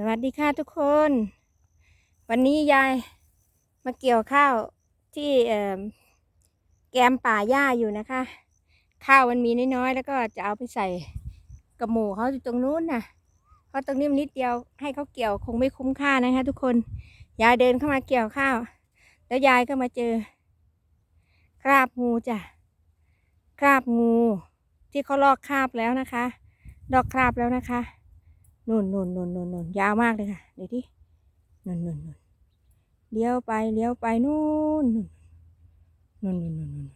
สวัสดีค่ะทุกคน วันนี้ยายมาเกี่ยวข้าวที่แกมป่าหญ้าอยู่นะคะ ข้าวมันมีน้อยๆแล้วก็จะเอาไปใส่กระหมูเขาอยู่ตรงนู้นน่ะเพราะตรงนี้มันนิดเดียวให้เขาเกี่ยวคงไม่คุ้มค่านะคะ ทุกคนยายเดินเข้ามาเกี่ยวข้าว แล้วยายก็มาเจอ คราบงูจ้ะคราบงู ที่เขาลอกคราบแล้วนะคะดอกคราบแล้วนะคะ นุ่นนุ่นนุ่นนุ่นนุ่นยาวมากเลยค่ะเดี๋ยวที่นุ่นนุ่นนุ่นเลี้ยวไปเลี้ยวไปนู่นนุ่นนุ่นนุ่นนุ่น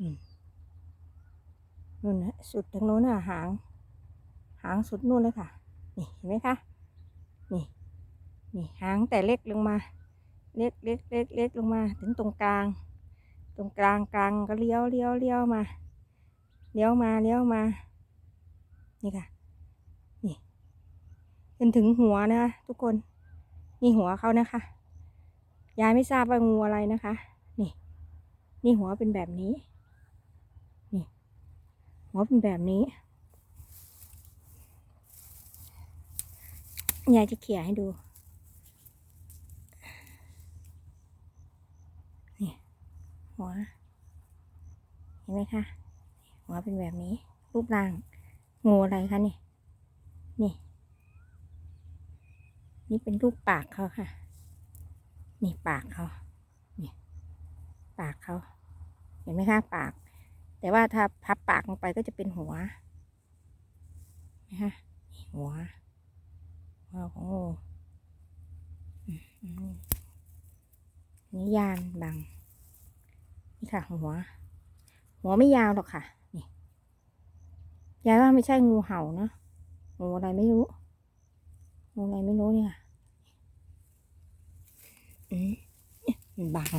นุ่นนุ่นนะสุดทางโน้นน่ะหาง หางสุดนู่นเลยค่ะ นี่เห็นไหมคะนี่นี่หางแต่เล็กลงมา เล็กเล็กเล็กเล็กลงมา ถึงตรงกลาง ตรงกลางกลางก็เลี้ยวเลี้ยวเลี้ยวมา เลี้ยวมาเลี้ยวมา นี่ค่ะ จนถึงหัวนะคะทุกคนนี่หัวเขานะคะ ยายไม่ทราบว่างูอะไรนะคะ นี่ นี่หัวเป็นแบบนี้ นี่ หัวเป็นแบบนี้ ยายจะเขี่ยให้ดูนี่หัว เห็นไหมคะ หัวเป็นแบบนี้ รูปร่าง งูอะไรคะนี่ นี่ นี่เป็นรูปปากเขาค่ะ นี่ปากเขานี่ปากเขา เห็นไหมคะปาก แต่ว่าถ้าพับปากลงไปก็จะเป็นหัวนะคะหัวหัวของงูอืมอืมนี่ยานบัง นี่ค่ะ หัว หัวไม่ยาวหรอกค่ะ นี่ยายว่าไม่ใช่งูเห่าเนะงูอะไรไม่รู้ งูอะไรไม่รู้เนี่ยอืมมันบัง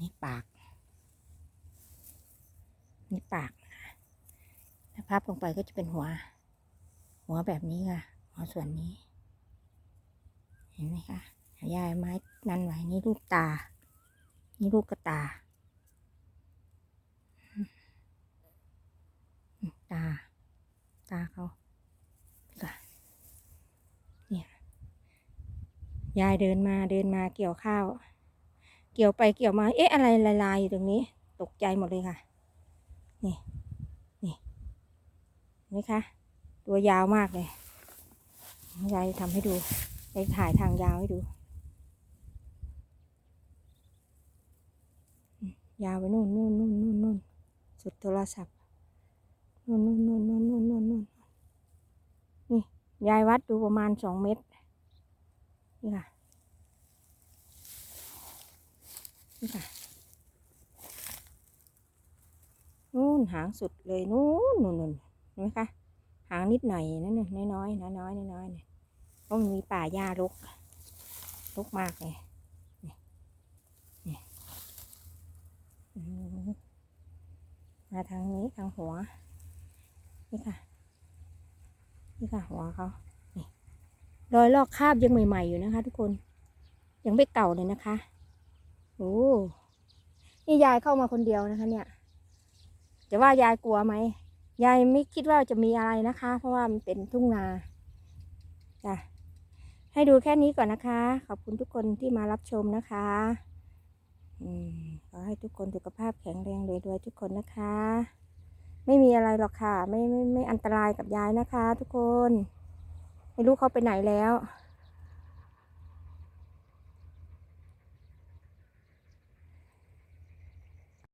นี่ปาก นี่ปากนะคะถ้าพับลงไปก็จะเป็นหัว หัวแบบนี้ค่ะ หัวส่วนนี้ เห็นไหมคะยายไม้นั่นไว้นี่รูปตา นี่รูปกระตา ตา ตาเขาค่ะเนี่ยยายเดินมาเดินมาเกี่ยวข้าว เกี่ยวไปเกี่ยวมา เอ๊ะอะไรลายๆอยู่ตรงนี้ ตกใจหมดเลยค่ะ นี่ นี่เห็นไหมคะ ตัวยาวมากเลยยายทำให้ดูยายถ่ายทางยาวให้ดู ยาวไปนู่นนู่นนู่นนู่นนู่นสุดโทรศัพท์ นู่นนู่นนู่นนู่นนู่นนู่นนู่นนี่ยายวัดดูประมาณสองเมตร นี่ค่ะ นี่ค่ะ นู่นหางสุดเลยนู่นนู่นนู่นเห็นไหมคะ หางนิดหน่อยนั่นน่ะน้อยๆน้อยน้อยน้อยๆเนี่ยเพราะมันมีป่าหญ้ารกรกมากเลยนี่มาทางนี้ทางหัว นี่ค่ะ นี่ค่ะ หัวเขานี่รอยลอกคราบยังใหม่ ๆ อยู่นะคะ ทุกคน ยังไม่เก่าเลยนะคะโอ้นี่ยายเข้ามาคนเดียวนะคะ เนี่ยจะว่ายายกลัวไหมยายไม่คิดว่าจะมีอะไรนะคะ เพราะว่ามันเป็นทุ่งนาจ้ะให้ดูแค่นี้ก่อนนะคะ ขอบคุณทุกคนที่มารับชมนะคะอืมขอให้ทุกคนสุขภาพแข็งแรงรวยๆทุกคนนะคะ ไม่มีอะไรหรอกค่ะ ไม่ไม่ไม่อันตรายกับยายนะคะ ทุกคน ไม่รู้เขาไปไหนแล้ว